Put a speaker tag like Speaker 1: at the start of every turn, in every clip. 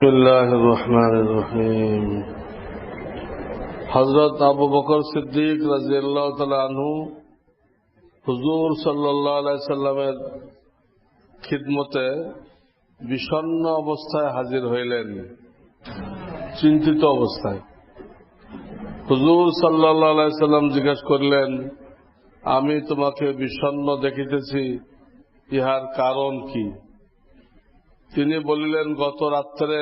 Speaker 1: بسم الله الرحمن الرحيم হজরত আবু বকর সিদ্দিক রাজিয়াল্লাহ তালা আনহু হুজুর সাল্লাহ সাল্লামের খিদমতে বিষণ্ন অবস্থায় হাজির হইলেন চিন্তিত অবস্থায় হুজুর সাল্লাহ সাল্লাম জিজ্ঞেস করলেন আমি তোমাকে বিষণ্ন দেখিতেছি ইহার কারণ কি তিনি বলিলেন, গত রাত্রে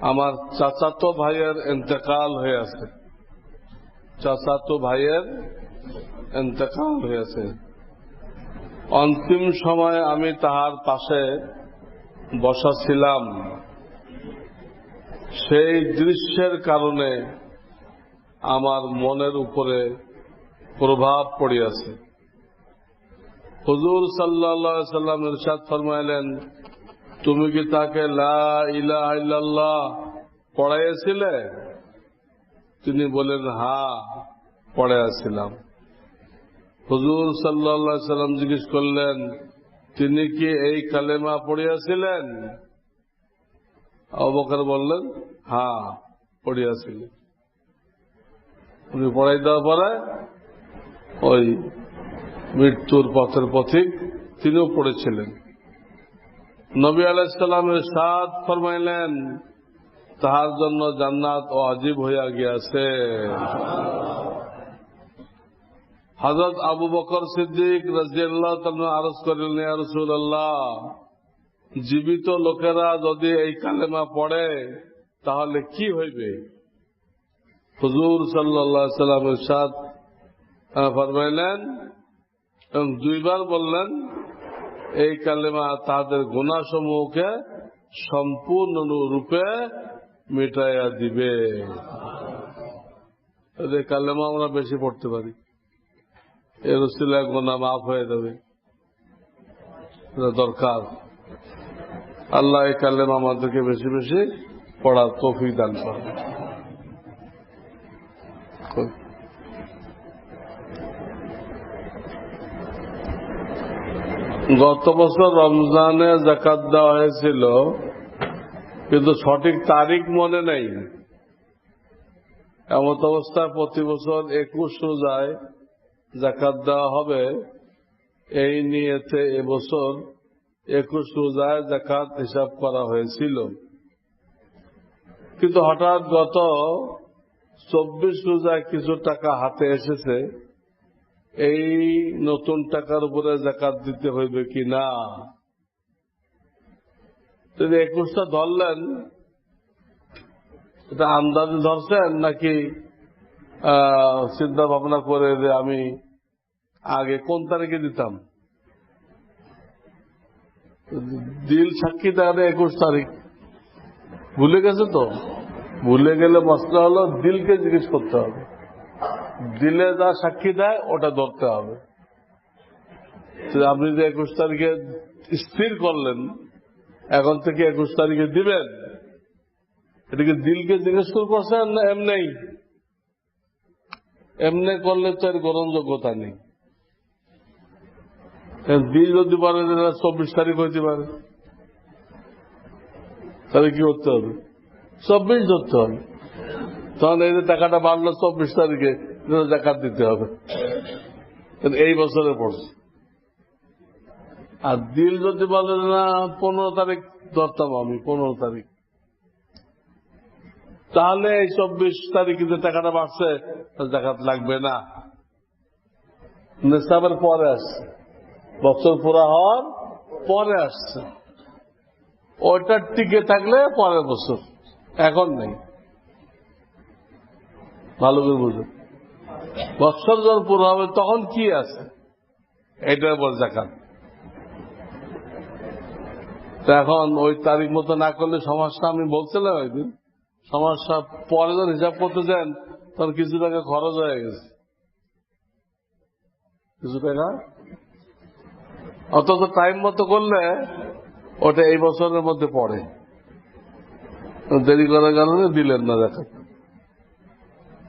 Speaker 1: আমার চাচাতো ভাইয়ের এতেকাল হয়েছে চাচাতো ভাইয়ের এতেকাল হয়েছে অন্তিম সময় আমি তাহার পাশে বসা ছিলাম সেই দৃশ্যের কারণে আমার মনের উপরে প্রভাব পড়িয়াছে। হুজুর সাল্লাহ সাল্লাম ইরশাদ ফরমাইলেন তুমি কি তাকে লা ইলাহা ইল্লাল্লাহ পড়াইয়াছিলে? তিনি বলেন, হা, পড়াইয়াছিলাম। হুজুর সাল্লাহ সাল্লাম জিজ্ঞেস করলেন, তিনি কি এই কালেমা পড়িয়াছিলেন? অবকার বললেন, হা পড়িয়াছিলেন উনি পড়াই দেওয়ার পরে ওই মৃত্যুর পথের পথিক তিনিও পড়েছিলেন। নবী আলাইসাল্লামের সাদ ফরমাইলেন, তাহার জন্য জান্নাত ও আজীব হইয়া গিয়াছে। হজরত আবু বকর সিদ্দিক রাজিয়াল্লাহ আরজ করিলেন রসুল আল্লাহ জীবিত লোকেরা যদি এই কালেমা পড়ে, তাহলে কি হইবে? হুজুর সাল্লাহ সাল্লামের সাদ ফরমাইলেন এবং দুইবার বললেন এই কালেমা তাদের গুণাসমূহকে সম্পূর্ণ রূপে মিটাইয়া দিবে। কালেমা আমরা বেশি পড়তে পারি। এর উসিলায় গোনা মাফ হয়ে যাবে। দরকার। আল্লাহ এই কালেমা আমাদেরকে বেশি বেশি পড়ার তৌফিক দান করে গত বছর রমজানে জাকাত দেওয়া হয়েছিল, কিন্তু সঠিক তারিখ মনে নেই। এমত অবস্থায় প্রতি বছর একুশ রোজায় জাকাত দেওয়া হবে। এই নিয়েতে এবছর একুশ রোজায় জাকাত হিসাব করা হয়েছিল। কিন্তু হঠাৎ গত চব্বিশ রোজায় কিছু টাকা হাতে এসেছে। এই নতুন টাকার উপরে জাকাত দিতে হইবে কি না? যদি একুশটা ধরলেন, এটা আন্দাজে ধরছেন নাকি চিন্তা ভাবনা করে যে আমি আগে কোন তারিখে দিতাম? দিল সাক্ষী তাহলে একুশ তারিখ। ভুলে গেছে তো? ভুলে গেলে মশলা হলো দিলকে জিজ্ঞেস করতে হবে। দিলে যা সাক্ষী দেয়, ওটা ধরতে হবে। আপনি যে একুশ তারিখে স্থির করলেন, এখন থেকে একুশ তারিখে দিবেন এটাকে দিলকে জিজ্ঞেস করে করছেন না এমনি এমনি করলে তো এর গ্রহণযোগ্যতা নেই। দিল যদি পারে চব্বিশ তারিখ হইতে পারে। তাহলে কি করতে হবে? চব্বিশ ধরতে হবে। তখন এই যে টাকাটা বাড়লো চব্বিশ তারিখে জাকাত দিতে হবে। এই বছরে পড়ছে আর দিল যদি বলে না, পনেরো তারিখ ধরতাম আমি, পনেরো তারিখ। তাহলে এই চব্বিশ তারিখে যে টাকাটা বাড়ছে জাকাত লাগবে না। নেশাবের পরে আসছে। বছর পুরা হওয়ার পরে আসছে। ওইটা টিকে থাকলে পরের বছর। এখন নেই। ভালো করে বুঝুন। বৎসর যখন পুরো হবে, তখন কি আছে? এটার উপর জাকাত। এখন ওই তারিখ মতো না করলে সমস্যা আমি বলছিলাম একদিন সমস্যা পরে যখন হিসাব করতে যান, তখন কিছু টাকা খরচ হয়ে গেছে। কিছু টাকা? অথচ টাইম মতো করলে ওটা এই বছরের মধ্যে পড়ে। দেরি করার কারণে দিলেন না দেখা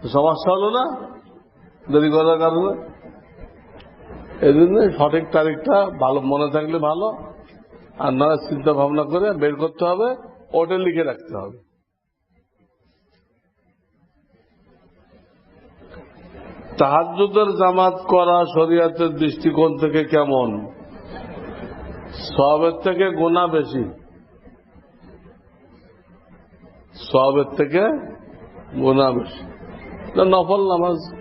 Speaker 1: সমস্যা হলো না? দেরি করার কারণে এই জন্য সঠিক তারিখটা ভালো, মনে থাকলে ভালো, আর না চিন্তা ভাবনা করে বের করতে হবে, ওটা লিখে রাখতে হবে। তাহাজুদের জামাত করা শরীয়তের দৃষ্টিকোণ থেকে কেমন? সবের থেকে গোনা বেশি। সবের থেকে গোনা বেশি। নফল নামাজ।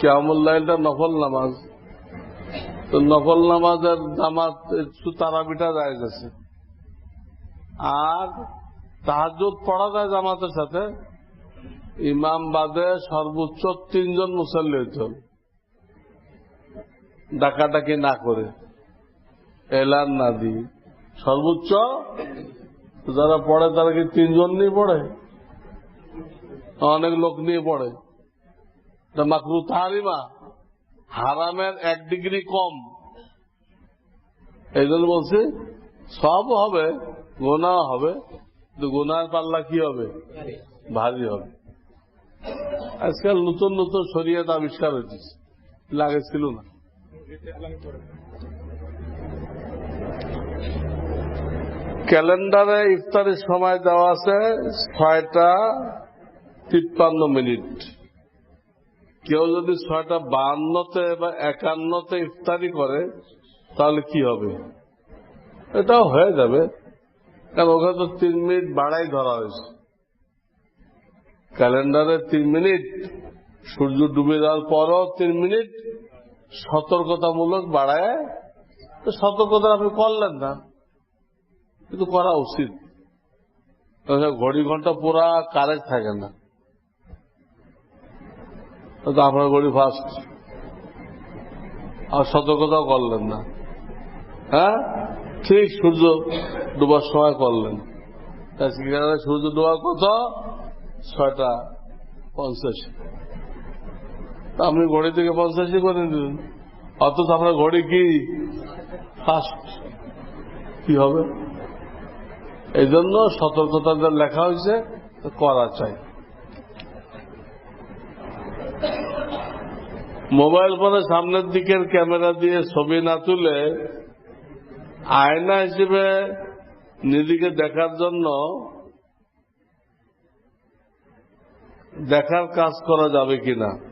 Speaker 1: কেমন নফল নামাজ। তো নফল নামাজের জামাত তারাবিটা যায় গেছে আর তাহাজুদ পড়া যায় জামাতের সাথে। ইমাম বাদে সর্বোচ্চ তিনজন মুসল্লি হইতে হবে। ডাকাডাকি না করে। এলান না দিয়ে। সর্বোচ্চ যারা পড়ে তারা কি তিনজন নিয়ে পড়ে? অনেক লোক নিয়ে পড়ে। মাকরু তাহারিমা, হারামের এক ডিগ্রি কম। এই জন্য বলছি সব হবে গোনা হবে, কিন্তু গোনার পাল্লা কি হবে? ভারী হবে। আজকাল নতুন নতুন শরীয়ত আবিষ্কার হয়েছে। লাগে ছিল না। ক্যালেন্ডারে ইফতারের সময় দেওয়া আছে ছয়টা তিপ্পান্ন মিনিট। কেউ যদি ছয়টা বাহান্নতে বা একান্নতে ইফতারি করে, তাহলে কি হবে? এটাও হয়ে যাবে। কারণ ওখানে তো তিন মিনিট বাড়াই ধরা হয়েছে। ক্যালেন্ডারে তিন মিনিট, সূর্য ডুবে যাওয়ার পরও তিন মিনিট, সতর্কতামূলক বাড়ায়। তো সতর্কতা আপনি করলেন না। কিন্তু করা উচিত। ঘড়ি ঘণ্টা পুরা কারেক্ট থাকে না। তো আপনার ঘড়ি ফার্স্ট আর সতর্কতাও করলেন না। হ্যাঁ? ঠিক, সূর্য ডুবার সময় করলেন। সূর্য ডোবার কত? ছয়টা পঞ্চাশি। আপনি ঘড়ি থেকে পঞ্চাশি করে দিলেন অথচ আপনার ঘড়ি কি? ফার্স্ট কি হবে? এই জন্য সতর্কতাদের লেখা হয়েছে করা চাই। মোবাইল ফোনের সামনের দিকের ক্যামেরা দিয়ে ছবি না তুলে আয়না হিসেবে নিজেকে দেখার জন্য দেখার কাজ করা যাবে কিনা?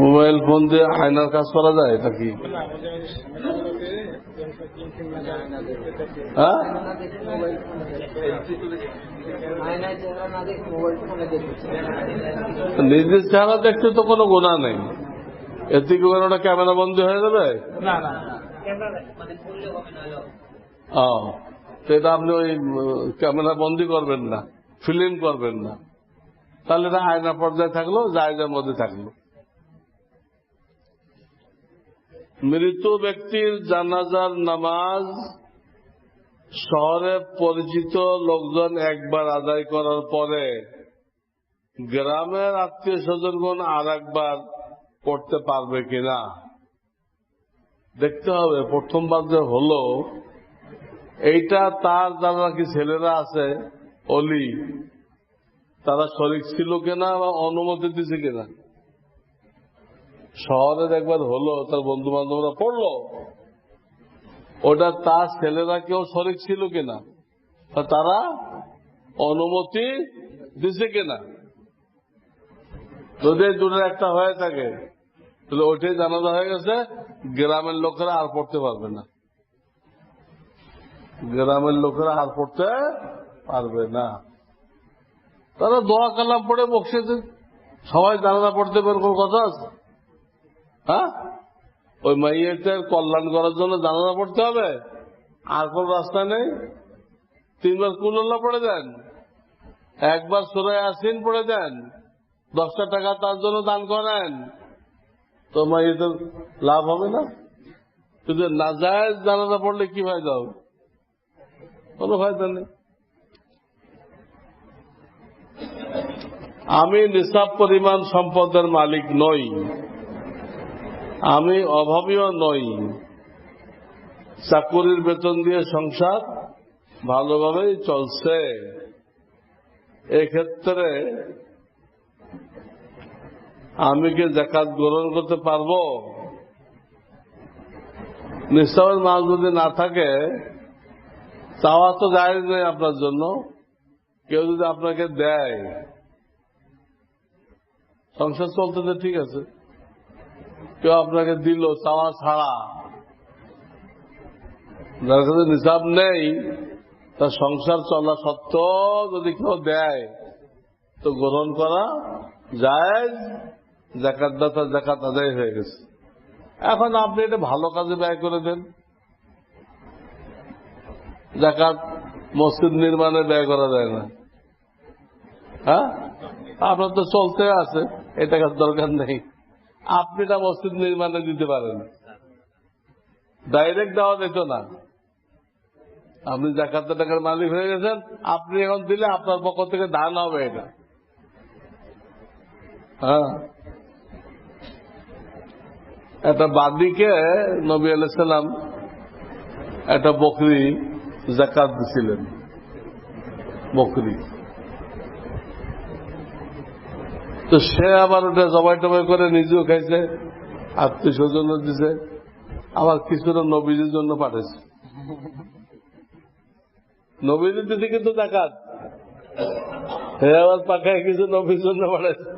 Speaker 1: মোবাইল ফোন দিয়ে আয়নার কাজ করা যায় এটা কি? হ্যাঁ? নিজের চেহারা দেখতে তো কোনো গোনা নেই। এর থেকে ওটা ক্যামেরা বন্ধ হয়ে যাবে? তো এটা আপনি ওই ক্যামেরা বন্দি করবেন না ফিল্ম করবেন না। তাহলে এটা আয়না পর্যায়ে থাকল জায়গার মধ্যে থাকল। মৃত ব্যক্তির জানাজার নামাজ শহরে পরিচিত লোকজন একবার আদায় করার পরে গ্রামের আত্মীয় স্বজনগণ আর একবার পড়তে পারবে কিনা? দেখতে হবে। প্রথমবার যে হলো, এইটা তার যারা নাকি ছেলেরা আছে? অলি। তারা শরিক ছিল কিনা বা অনুমতি দিছে কিনা? শহরে একবার হলো, তার বন্ধু বান্ধবরা পড়ল। ওটা তার ছেলেরা কেউ শরিক ছিল কিনা? তারা অনুমতি দিছে কিনা? যদি দুটোর একটা হয়ে থাকে, তাহলে ওইটাই জানাজা হয়ে গেছে, গ্রামের লোকেরা আর পড়তে পারবে না। গ্রামের লোকেরা আর পড়তে পারবে না। তারা দোয়া কালাম পড়ে বসে সবাই জানাজা পড়তে পারে কোন কথা আছে। হ্যাঁ? ওই মাইয়ের কল্যাণ করার জন্য জানাজা পড়তে হবে। আর কোন রাস্তা নেই। তিনবার কুল্লা পড়ে দেন। একবার সুরায় আসিন পড়ে দেন। দশটা টাকা তার জন্য দান করেন। তো মাইয়েদের লাভ হবে না? কিন্তু নাজায়জ জানাজা পড়লে কি ফায়দা হবে? কোনো ফায়দা নেই। আমি নিসাব পরিমাণ সম্পদের মালিক নই। আমি অভাবীও নই। চাকুরির বেতন দিয়ে সংসার ভালোভাবেই চলছে। এক্ষেত্রে আমি কি জাকাত গ্রহণ করতে পারব? নিঃসাবের মাল যদি না থাকে, চাওয়া তো যায় নেই আপনার জন্য। কেউ যদি আপনাকে দেয়, সংসার চলতে ঠিক আছে। কেউ আপনাকে দিল চাওয়া ছাড়া। যার কাছে নিসাব নেই, তার সংসার চলা সত্ত্বেও যদি কেউ দেয়, তো গ্রহণ করা যায় জাকাত দাতা জাকাত আদায় হয়ে গেছে। এখন আপনি এটা ভালো কাজে ব্যয় করে দেন। জাকাত মসজিদ নির্মাণে ব্যয় করা যায় না। হ্যাঁ? আপনার তো চলতে আছে এটা টাকার দরকার নেই। আপনি এটা মসজিদ নির্মাণে দিতে পারেন। ডাইরেক্ট দেওয়া যেত না। আপনি জাকাত টাকার মালিক হয়ে গেছেন, আপনি এখন দিলে আপনার পক্ষ থেকে দান হবে এটা। হ্যাঁ। একটা বাদিকে নবী আলাইসাল্লাম একটা বকরি জাকাত দিছিলেন। বকরি। তো সে আবার ওটা জবাই টবাই করে নিজেও খাইছে, আত্মীয় স্বজন দিছে, আবার কিছুটা নবীজির জন্য পাঠাইছে। নবীজির দিতে কিন্তু ডাকাত। সে আবার পাখায় কিছু নবীর জন্য পাঠাইছে।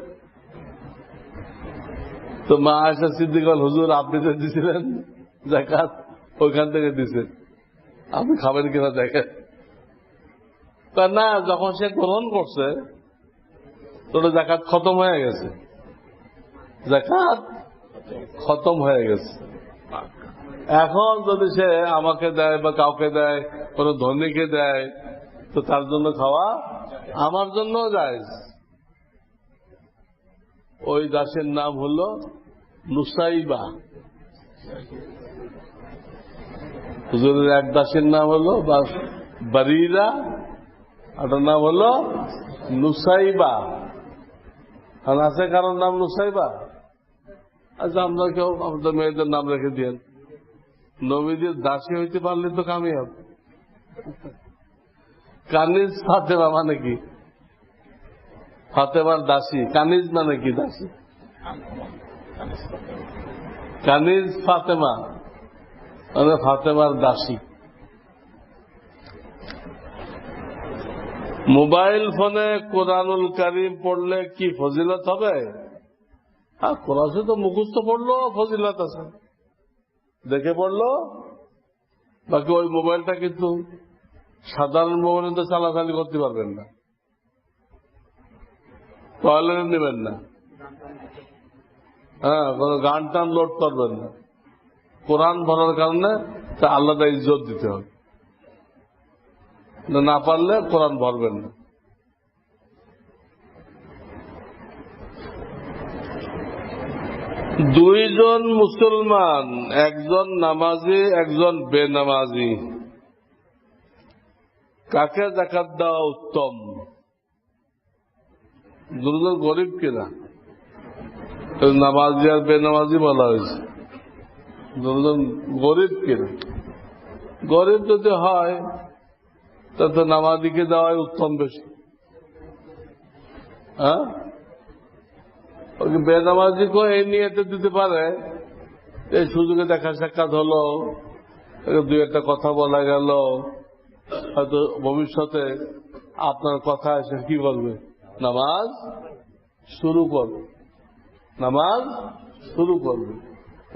Speaker 1: তো মা আয়সা সিদ্দিকাল হুজুর, আপনি যে দিছিলেন জাকাত ওইখান থেকে দিছে। আপনি খাবেন কিনা দেখেন? তা না, যখন সে গ্রহণ করছে তোর জাকাত খতম হয়ে গেছে। জাকাত খতম হয়ে গেছে। এখন যদি সে আমাকে দেয় বা কাউকে দেয়, কোন ধনীকে দেয়, তো তার জন্য খাওয়া আমার জন্য যায় ওই দাসের নাম হল নুসাইবা। হুজুরের এক দাসের নাম হল বারিরা ওটার নাম হল নুসাইবা। আর আছে কারোর নাম নুসাইবা? আচ্ছা আমরা কেউ, আমাদের মেয়েদের নাম রেখে দিয়েন। নবীদের দাসী হইতে পারলে তো কামি হবে। কানিজ ফাতেমা মানে কি? ফাতেমার দাসী। কানিজ মানে কি দাসী? কানিজ ফাতেমা। মানে ফাতেমার দাসী। মোবাইল ফোনে কোরআনুল কারিম পড়লে কি ফজিলত হবে? হ্যাঁ কোরআন তো মুখস্থ পড়ল ফজিলত আছে। দেখে পড়ল? বাকি ওই মোবাইলটা কিন্তু সাধারণ মোবাইলে তো চালাচালি করতে পারবেন না। টয়লেটে নেবেন না। হ্যাঁ কোন গান টান লোড করবেন না। কোরআন ভরার কারণে তা আল্লাদা ইজ্জত দিতে হবে। না পারলে কোরআন ভরবেন দুইজন মুসলমান, একজন নামাজি, একজন বেনামাজি। কাকে জাকাত দেওয়া উত্তম? দুজন গরিব কিনা? নামাজি আর বেনামাজি বলা হয়েছে। দুজন গরিব কিনা? গরিব যদি হয় তাতে নামাজিকে দেওয়াই উত্তম বেশি। হ্যাঁ? ওকে বেনামাজিকেও এই নিয়েতে দিতে পারে, এই সুযোগে দেখা সাক্ষাৎ হলো দুই একটা কথা বলা গেল, হয়তো ভবিষ্যতে আপনার কথা এসে কি বলবে? নামাজ শুরু করবে। নামাজ শুরু করবে।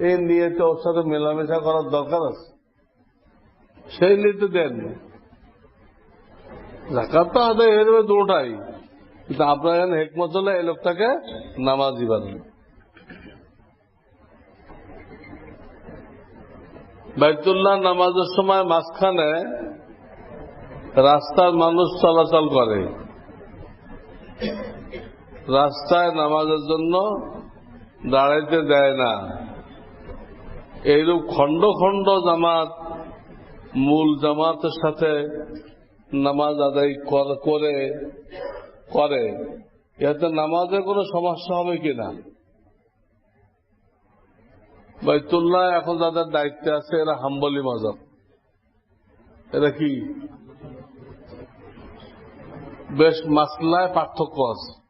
Speaker 1: এই নিয়ে তো ওর সাথে মেলামেশা করার দরকার আছে। সেই নিয়ে তো দেন জাকাত তো আদায় হয়ে যাবে দুটাই। কিন্তু আপনার এখানে হেকমত হলে এই লোকটাকে নামাজি বানান বাইতুল্লাহ নামাজের সময় মাঝখানে রাস্তার মানুষ চলাচল করে। রাস্তায় নামাজের জন্য দাঁড়াইতে দেয় না। এইরূপ খণ্ড খণ্ড জামাত, মূল জামাতের সাথে নামাজ আদায় করে করে এতে নামাজে কোনো সমস্যা হবে কিনা বাইতুল্লাহ এখন যাদের দায়িত্বে আছে, এরা হাম্বলি মজাব। এরা কি? বেশ মাসলায় পার্থক্য আছে।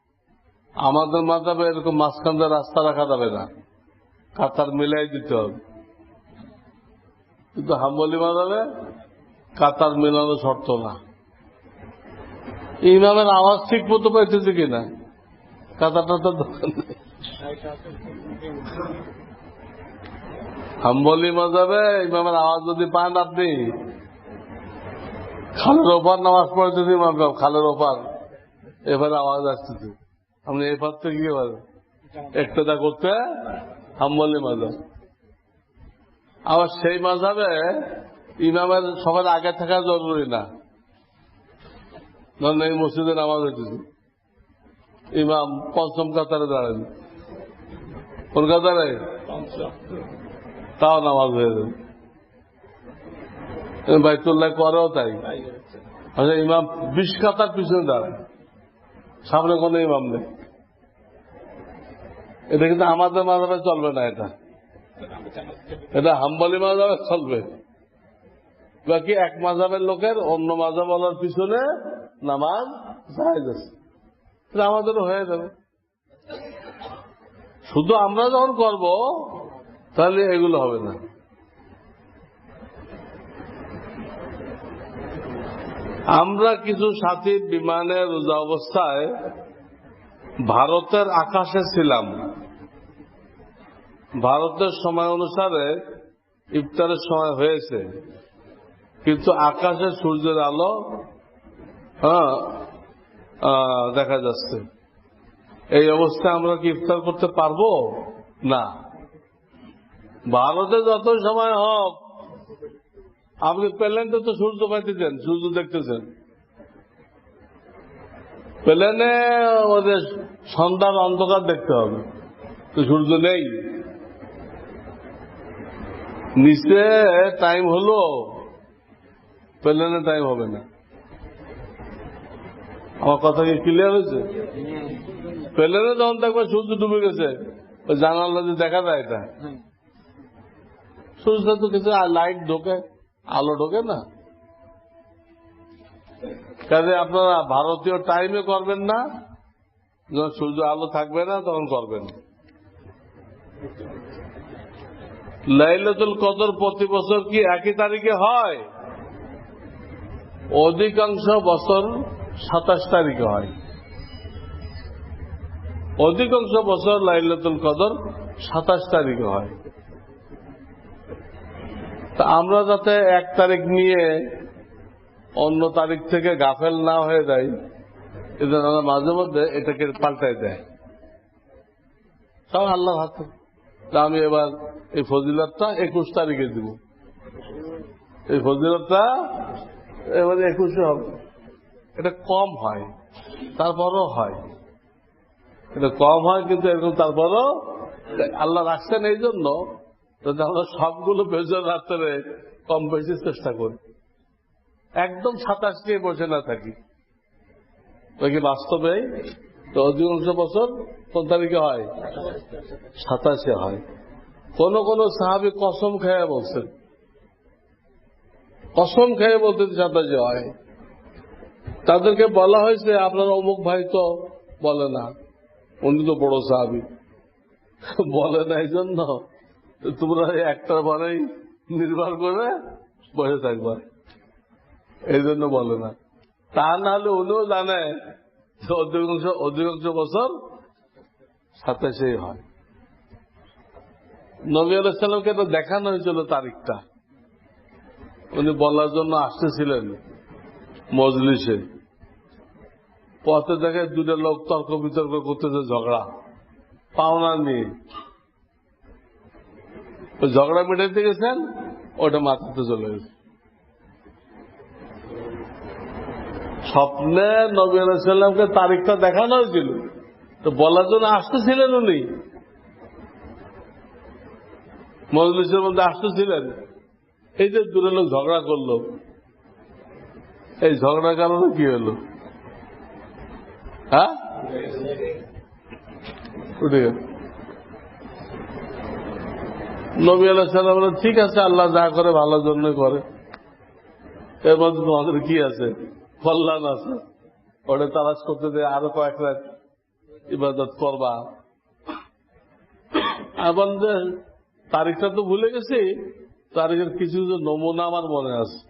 Speaker 1: আমাদের মাথাবে এরকম মাঝখান রাস্তা রাখা যাবে না। কাতার মিলাই দিতে হবে। কিন্তু হাম্বলি মাদাবে কাতার মেলানো শর্ত না। ইমামের আওয়াজ ঠিক মতো পাইতেছে কিনা? কাতার টাতার দোকান হাম্বলি মজাবে ইমামের আওয়াজ যদি পান আপনি। খালের ওপার নামাজ পড়তেছি ইমাম সাহেব, খালের ওপার। এবারে আওয়াজ আসতেছে। আপনি এপার থেকে কি পারেন একটা করতে হাম্বলি মাজাব। আবার সেই মাঝাবে ইমামের সবার আগে থাকা জরুরি না। ধরেন এই মসজিদে নামাজ হইতেছে। ইমাম পঞ্চম কাতারে দাঁড়ান কোন কাতারে? তাও নামাজ হয়ে যাবে। বাইতুল্লাহ করেও তাই। আচ্ছা ইমাম বিশ কাতার পিছনে দাঁড়ায়। সামনে কোনো ইমাম নেই। এটা কিন্তু আমাদের মাঝাবে চলবে না এটা। এটা হাম্বালি মাজাবে চলবে। বাকি এক মাজাবের লোকের অন্য মাজাবলার পিছনে নামাজ জায়েজ আছে। আমাদেরও হয়ে যাবে। শুধু আমরা যখন করব, তাহলে এগুলো হবে না। আমরা কিছু সাথী বিমানে রোজা অবস্থায় ভারতের আকাশে ছিলাম। ভারতের সময় অনুসারে ইফতারের সময় হয়েছে। কিন্তু আকাশে সূর্যের আলো হ্যাঁ দেখা যাচ্ছে। এই অবস্থায় আমরা কি ইফতার করতে পারব? না। ভারতে যত সময় হোক, আপনি প্লেনটা তো সূর্য পাইতেছেন, সূর্য দেখতেছেন। প্লেনে ওদের সন্ধ্যার অন্ধকার দেখতে হবে, তো সূর্য নেই। নিচে টাইম হলো, প্লেনে টাইম হবে না। আমার কথা কি ক্লিয়ার হয়েছে? প্লেনে যখন দেখবে সূর্য ডুবে গেছে, ওই জানালা দিয়ে দেখা যায় এটা। সূর্য তো কিছু লাইট ঢোকে, আলো ঢোকে না। কাজে আপনারা ভারতীয় টাইমে করবেন না, যখন সূর্য আলো থাকবে না, তখন করবেন। লাইলাতুল কদর প্রতি বছর কি একই তারিখে হয়? অধিকাংশ বছর সাতাশ তারিখে হয়। অধিকাংশ বছর লাইলাতুল কদর সাতাশ তারিখে হয়। তা আমরা যাতে এক তারিখ নিয়ে অন্য তারিখ থেকে গাফেল না হয়ে যাই এজন্য আমরা মাঝে মধ্যে এটাকে পাল্টাই দেয়। সব আল্লাহর হাতে। তা আমি এবার এই ফজিলতটা একুশ তারিখে দিব। এই ফজিলতটা এবার একুশে হবে। এটা কম হয়, তারপরও হয়। এটা কম হয় কিন্তু এরকম তারপরও আল্লাহ রাখছেন এই জন্য আমরা সবগুলো বেজন রাত্রে কম বেশি চেষ্টা করি। একদম সাতাশ নিয়ে বসে না থাকি। নাকি বাস্তবে তো অধিকাংশ বছর কোন তারিখে হয়? সাতাশে হয়। কোন কোন সাহাবি কসম খেয়ে বলছেন। কসম খেয়ে বলতে সাতাশে হয়। তাদেরকে বলা হয়েছে, আপনার অমুক ভাই তো বলে না। উনি তো বড় সাহাবি। বলে না এই জন্য তোমরা এই একটার পরেই নির্ভর করে বসে থাকবা। এই জন্য বলে না। তা না হলে উনিও জানে যে অধিকাংশ অধিকাংশ বছর সাতাশেই হয়। নবী আলাইসাল্লামকে তো দেখানো হয়েছিল তারিখটা। উনি বলার জন্য আসতেছিলেন। মজলিসে। পথে দেখে দুটো লোক তর্ক বিতর্ক করতেছে, ঝগড়া। পাওনা নিয়ে ঝগড়া মেটাইতে গেছেন, ওটা মাথাতে চলে গেছে। স্বপ্নে নবী আলাইসাল্লামকে তারিখটা দেখানো হয়েছিল। তো বলার জন্য আসতেছিলেন উনি। মজলিসের মধ্যে আসতেছিলেন। এই যে দূরে লোক ঝগড়া করল। এই ঝগড়ার কারণে কি হলো? হ্যাঁ? নবী আলাইসাল্লাম বললেন, ঠিক আছে আল্লাহ যা করে ভালোর জন্য করে। এর মধ্যে তোমাদের কি আছে? কল্যাণ আছে। ওটা তালাশ করতে দেয় আরও কয়েক রাত ইবাদত করবা। যে তারিখটা তো ভুলে গেছি তারিখের কিছু নমুনা আমার মনে আছে।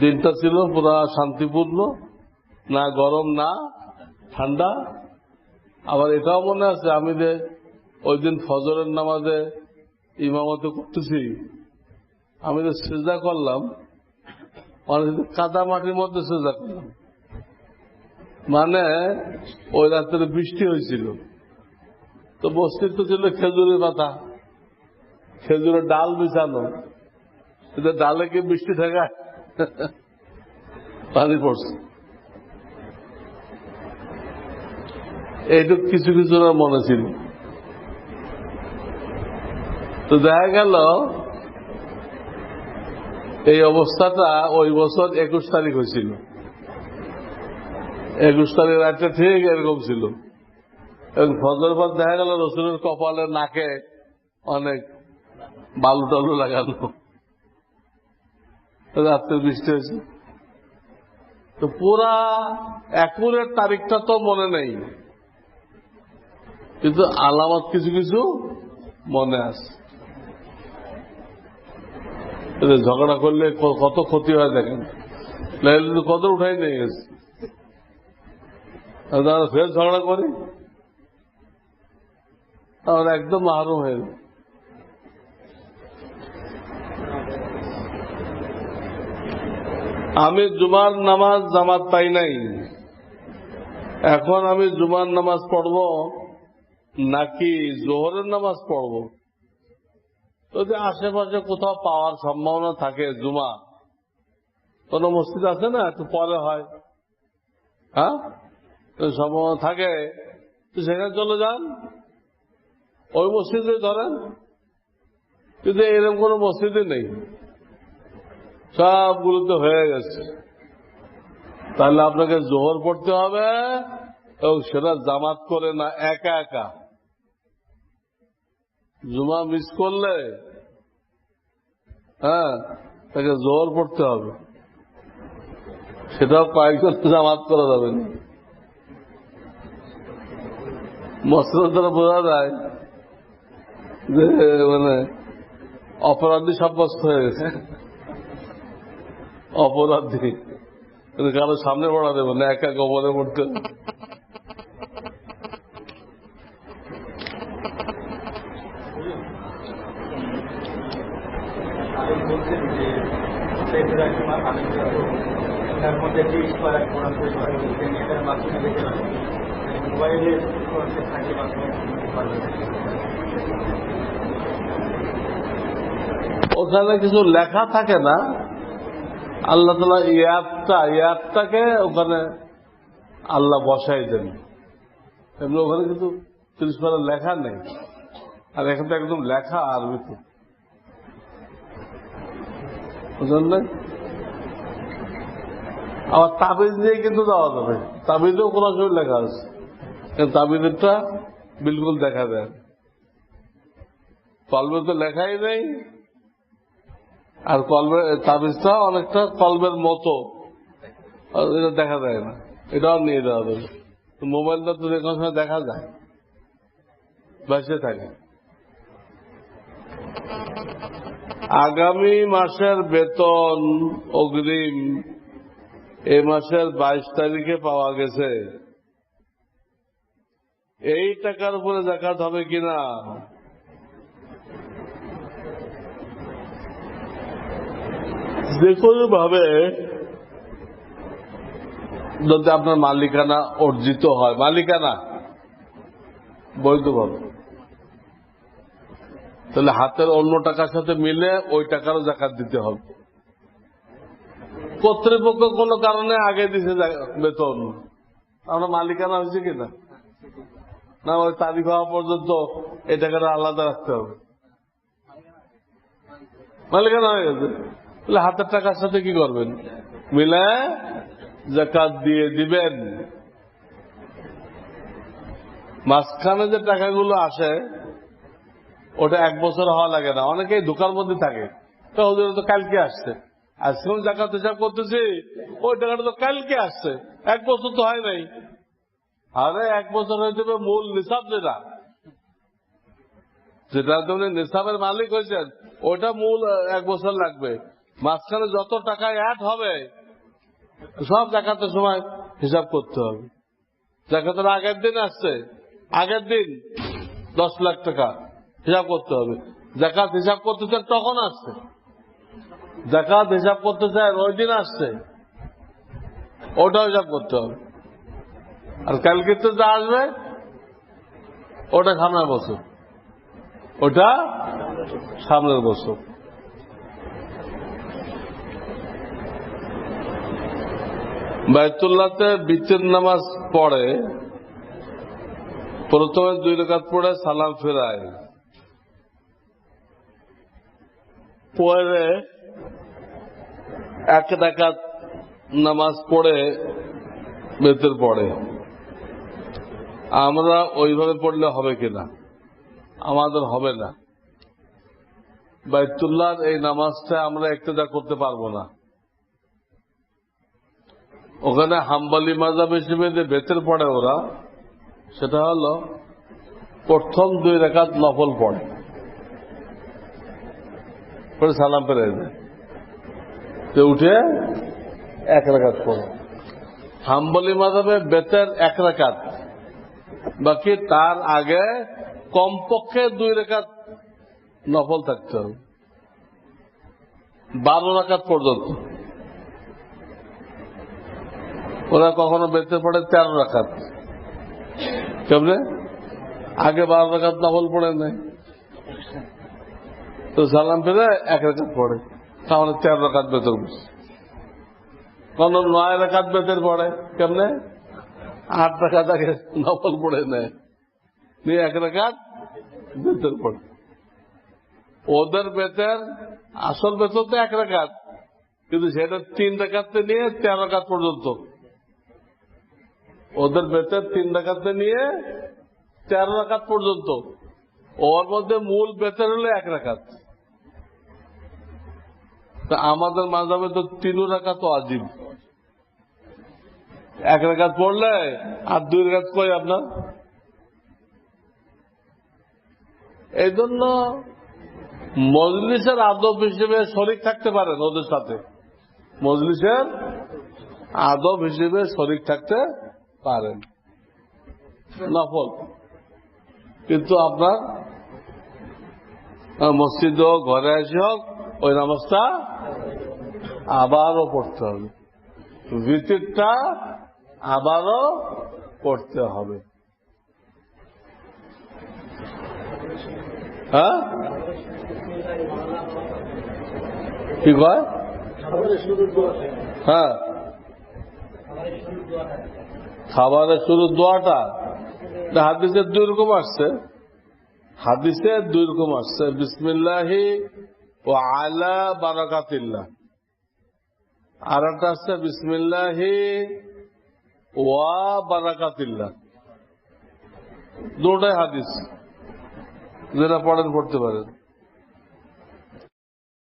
Speaker 1: দিনটা ছিল পুরা শান্তিপূর্ণ, না গরম, না ঠান্ডা। আবার এটাও মনে আছে, আমি যে ওই দিন ফজরের নামাজে ইমামতে করতেছি, আমি যে সেজা করলাম অনেক কাদা মাটির মধ্যে সেজা করলাম। মানে ওই রাত্রে বৃষ্টি হয়েছিল। তো বস্তির তো ছিল খেজুরের পাতা, খেজুরের ডাল বিছানো। ডালে কি বৃষ্টি থাকা পানি পড়ছে এইটুক কিছু কিছু মনে ছিল তো দেখা গেল, এই অবস্থাটা ওই বছর একুশ তারিখ হয়েছিল। একুশ তারিখ রাতটা ঠিক এরকম ছিল। এবং ফজর পর দেখা গেল রসুলের কপালে, নাকে অনেক বালু টালু লাগানো। রাত্রে বৃষ্টি হয়েছে। তো পুরা একুরের তারিখটা তো মনে নেই। কিন্তু আলামত কিছু কিছু মনে আছে। ঝগড়া করলে কত ক্ষতি হয় দেখেন। কত উঠাই নিয়ে গেছে। ফের ঝগড়া করি? তাহলে একদম মাহরুম হয়ে যায়। আমি জুমার নামাজ জামাত পাই নাই। এখন আমি জুমার নামাজ পড়ব, নাকি জোহরের নামাজ পড়ব? যদি আশেপাশে কোথাও পাওয়ার সম্ভাবনা থাকে জুমা। কোন মসজিদ আছে না? একটু পরে হয়। হ্যাঁ? সম্ভাবনা থাকে? সেখানে চলে যান। ওই মসজিদে ধরেন। কিন্তু এরকম কোন মসজিদে নেই। সবগুলোতে হয়ে গেছে। তাহলে আপনাকে জোহর পড়তে হবে এবং সেটা জামাত করে না, একা একা। জুমা মিস করলে হ্যাঁ তাকে জোহর পড়তে হবে। সেটাও কয়েকজন জামাত করা যাবে না মসলার দ্বারা বোঝা যায় যে মানে অপরাধী সাব্যস্ত হয়ে গেছে। অপরাধী কিন্তু কারও সামনে পড়া দেবো না, একা কবরে পড়তে ওখানে কিছু লেখা থাকে না আল্লাহ তালা ইয়াদটা ইয়াদটাকে ওখানে আল্লাহ বসাই দেন। এমনি ওখানে কিন্তু তিরিশ লেখা নেই। আর এখানে একদম লেখা আরবিতে। বুঝলেন না? আবার তাবিজ দিয়ে কিন্তু দেওয়া যাবে। তাবিজেও কোন সময় লেখা আছে। তাবিজেরটা বিলকুল দেখা যায় না। কলবে তো লেখাই নেই। আর কলবের তাবিজটা অনেকটা কলবের মতো। এটা দেখা যায় না। এটাও নিয়ে দেওয়া তো মোবাইলটা তো যে সময় দেখা যায়। বেঁচে থাকে। আগামী মাসের বেতন অগ্রিম। এ মাসের বাইশ তারিখে পাওয়া গেছে। এই টাকার উপরে জাকাত হবে কিনা? যে কোনো ভাবে যদি আপনার মালিকানা অর্জিত হয়, মালিকানা বৈধভাবে। তাহলে হাতের অন্য টাকার সাথে মিলে ওই টাকারও জাকাত দিতে হবে। কর্তৃপক্ষ কোনো কারণে আগে দিছে বেতন। আমরা মালিকানা হয়েছে কিনা না, ওই তারিখ হওয়া পর্যন্ত এই টাকাটা আলাদা রাখতে হবে। মালিকানা হয়ে গেছে। তাহলে হাতের টাকার সাথে কি করবেন? মিলে জাকাত দিয়ে দিবেন। মাঝখানে যে টাকাগুলো আসে, ওটা এক বছর হওয়া লাগে না। অনেকেই দোকান মধ্যে থাকে। তো ওদের তো কালকে আসছে। আজকে জাকাত হিসাব করতেছি, ওই টাকাটা তো কালকে আসছে। এক বছর তো হয় নাই। আরে, এক বছর হয়ে যাবে মূল নিসাব যেটা। যেটা তুমি নিসাবের মালিক হয়েছেন, ওটা মূল এক বছর লাগবে। মাঝখানে যত টাকা অ্যাড হবে, সব জাকাতের সময় হিসাব করতে হবে। জাকাতের আগের দিন আসছে, আগের দিন দশ লাখ টাকা হিসাব করতে হবে। জাকাত হিসাব করতে চান তখন আসছে। জাকাত হিসাব করতে চান ওই দিন আসছে। ওটা হিসাব করতে হবে। আর কালকে তো যা আসবে, ওটা সামনের বছর। ওটা সামনের বছর। বাইতুল্লাহতে বিচের নামাজ পড়ে, প্রথমে দুই রেখাত পড়ে, সালাম ফেরায়। পরে এক রাকাত নামাজ পড়ে, বেতের পড়ে। আমরা ওইভাবে পড়লে হবে কিনা? আমাদের হবে না। বাইতুল্লাহর এই নামাজটা আমরা একটেদা করতে পারব না। ওখানে হাম্বালি মাজাব হিসেবে যে বেতের পড়ে ওরা, সেটা হলো প্রথম দুই রেখাত নফল পড়ে। পরে সালাম পেরে তো উঠে এক রেখাত পড়ে। হাম্বলি মাজাবে বেতের এক রেখাত, বাকি তার আগে কমপক্ষে দুই রেখাত নফল থাকতে হবে। বারো রাকাত পর্যন্ত। ওরা কখনো বেঁচে পড়ে তেরো রাখাত। কেমনে? আগে বারো রাখাত নফল পড়ে নেয় তো সালাম ফেলে এক রেখাত পড়ে। তাহলে তেরো রাখাত বসে কোন নয় রাখাত বেতের পড়ে। কেমনে? আট রাখাত আগে নফল পড়ে নেয় নিয়ে এক রাখাত বেতের পড়ে। ওদের বেতের আসল বেতন তো এক রাখাত। কিন্তু সেটা তিন রাখাতে নিয়ে তেরো রাখাত পর্যন্ত। ওদের বেতের তিন রাখাতে নিয়ে তেরো রাখাত পর্যন্ত। ওর মধ্যে মূল বেতের হলো এক রাখাত আমাদের মাঝাবে তো তিন রাখাত তো আজিব এক রেখাত পড়লে আর দুই রেখাত কই আপনার? এই জন্য মজলিসের আদব হিসেবে শরিক থাকতে পারেন ওদের সাথে। মজলিসের আদব হিসেবে শরিক থাকতে পারেন। নফল কিন্তু আপনার মসজিদ হোক, ঘরে আসি হোক, ওই নামাজটা আবারও পড়তে হবে। ভিতরটা আবারও পড়তে হবে। হ্যাঁ? কি কয়? হ্যাঁ। খাবারের শুরু দোয়াটা? হাদিসে দুই রকম আসছে। হাদিসে দুই রকম আসছে। বিসমিল্লাহি ও আলা বারাকাতিল্লাহ। আর একটা আসছে বিসমিল্লাহি ওয়া বারাকাতিল্লাহ। দুটাই হাদিস। যেটা পড়েন, পড়তে পারেন।